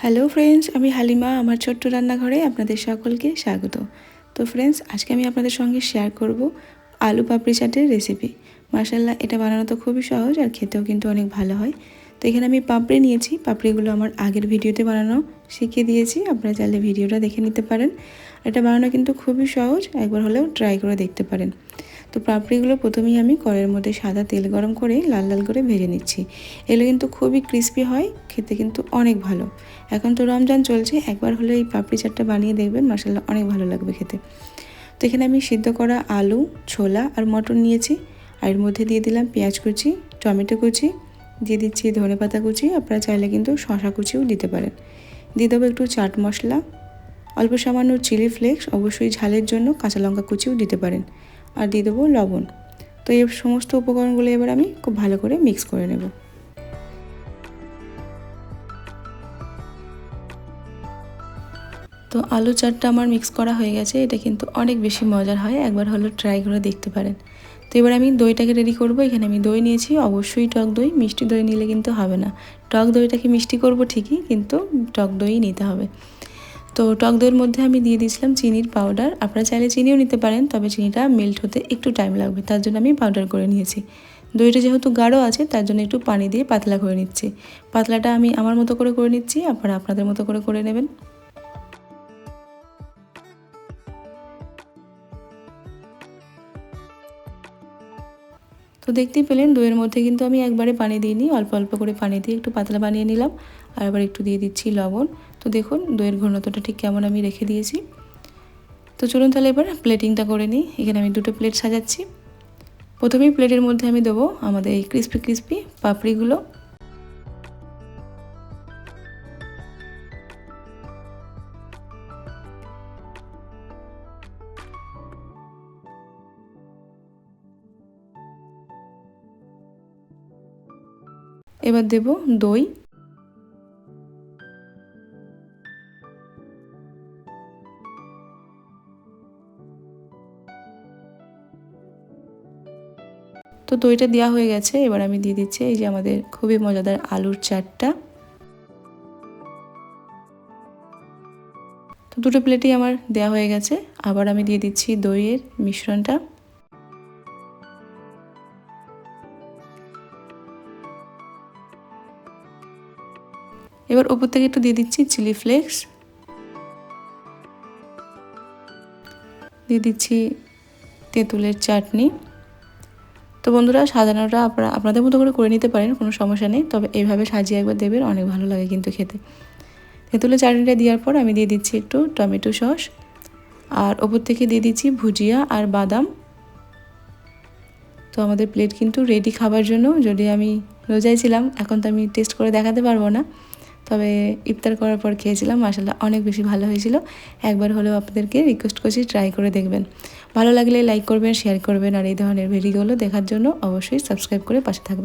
Hello friends আমি হালিমা, আমার ছোট্ট রান্নাঘরে আপনাদের সকলকে স্বাগত। তো ফ্রেন্ডস আজকে আমি আপনাদের সঙ্গে শেয়ার করব আলু পাপড়ি চাটের রেসিপি মার্শাল্লাহ এটা বানানো তো খুবই সহজ আর খেতেও কিন্তু অনেক ভালো হয়। তো এখানে আমি পাপড়ি নিয়েছি, পাপড়িগুলো আমার আগের ভিডিওতে বানানো শিখিয়ে দিয়েছি, আপনারা চাইলে ভিডিওটা দেখে নিতে পারেন। এটা বানানো কিন্তু খুবই সহজ, একবার হলেও ট্রাই করে দেখতে পারেন। তো পাপড়িগুলো প্রথমেই আমি কড়ের মধ্যে সাদা তেল গরম করে লাল লাল করে ভেজে নিচ্ছি। এগুলো কিন্তু খুবই ক্রিস্পি হয়, খেতে কিন্তু অনেক ভালো। এখন তো রমজান চলছে, একবার হলে এই পাপড়ি চাটটা বানিয়ে দেখবেন মশালা অনেক ভালো লাগবে খেতে। তো এখানে আমি সিদ্ধ করা আলু, ছোলা আর মটন নিয়েছি। আর এর মধ্যে দিয়ে দিলাম পেঁয়াজ কুচি, টমেটো কুচি, দিয়ে দিচ্ছি ধনে পাতা কুচি, আপনারা চাইলে কিন্তু শশা কুচিও দিতে পারেন। দিয়ে দেবো একটু চাট মশলা, অল্প সামান্য চিলি ফ্লেক্স অবশ্যই ঝালের জন্য কাঁচা লঙ্কা কুচিও দিতে পারেন। আর দিয়ে দেবো লবণ। তো এই সমস্ত উপকরণগুলো এবার আমি খুব ভালো করে মিক্স করে নেব। তো আলু চাটটা আমার মিক্স করা হয়ে গেছে, এটা কিন্তু অনেক বেশি মজার হয়, একবার হলো ট্রাই করে দেখতে পারেন। তো এবার আমি দইটাকে রেডি করব, এখানে আমি দই নিয়েছি, অবশ্যই টক দই, মিষ্টি দই নিলে কিন্তু হবে না। টক দইটাকে মিষ্টি করব ঠিকই, কিন্তু টক দই নিতে হবে। তো টক দইয়ের মধ্যে আমি দিয়ে দিয়েছিলাম চিনির পাউডার আপনারা চাইলে চিনিও নিতে পারেন, তবে চিনিটা মেল্ট হতে একটু টাইম লাগবে। তার জন্য আমি পাউডার করে নিয়েছি। দইটা যেহেতু গাঢ় আছে, তার জন্য একটু পানি দিয়ে পাতলা করে নিচ্ছি। পাতলাটা আমি আমার মতো করে করে নিচ্ছি, আপনারা আপনাদের মতো করে করে নেবেন। তো দেখতেই পেলেন দইয়ের মধ্যে কিন্তু আমি একবারে পানি দিইনি, অল্প অল্প করে পানি দিয়ে একটু পাতলা বানিয়ে নিলাম। আর আবার একটু দিয়ে দিচ্ছি লবণ। তো দেখুন দইয়ের ঘনত্বটা ঠিক কেমন আমি রেখে দিয়েছি। তো চলুন তাহলে এবার প্লেটিংটা করে নিই। এখানে আমি দুটো প্লেট সাজাচ্ছি। প্রথমেই প্লেটের মধ্যে আমি দেবো আমাদের এই ক্রিস্পি ক্রিস্পি পাপড়িগুলো। এবার দেব দই। তো দইটা দেওয়া হয়ে গেছে, এবার আমি দিয়ে দিচ্ছি এই যে আমাদের খুবই মজাদার আলুর চাটটা। তো দুটো প্লেটই আমার দেওয়া হয়ে গেছে, আবার আমি দিয়ে দিচ্ছি দইয়ের মিশ্রণটা। এবার ওপর থেকে একটু দিয়ে দিচ্ছি চিলি ফ্লেক্স। দিয়ে দিচ্ছি তেঁতুলের চাটনি। তো বন্ধুরা, সাজানোটা আপনারা আপনাদের মতো করে করে নিতে পারেন, কোনো সমস্যা নেই। তবে এইভাবে সাজিয়ে একবার দেবেন, অনেক ভালো লাগে কিন্তু খেতে। তেঁতুলের চাটনিটা দেওয়ার পর আমি দিয়ে দিচ্ছি একটু টমেটো সস। আর ওপর থেকে দিয়ে দিচ্ছি ভুজিয়া আর বাদাম। তো আমাদের প্লেট কিন্তু রেডি খাবার জন্য। যদি আমি রোজাই ছিলাম, এখন তো আমি টেস্ট করে দেখাতে পারব না। তবে ইফতার করার পর খেয়েছিলাম মাসাল্লাহ অনেক বেশি ভালো হয়েছিল। একবার হলেও আপনাদেরকে রিকোয়েস্ট করছি ট্রাই করে দেখবেন। ভালো লাগলে লাইক করবেন শেয়ার করবেন, আর এই ধরনের ভিডিওগুলো দেখার জন্য অবশ্যই সাবস্ক্রাইব করে পাশে থাকবেন।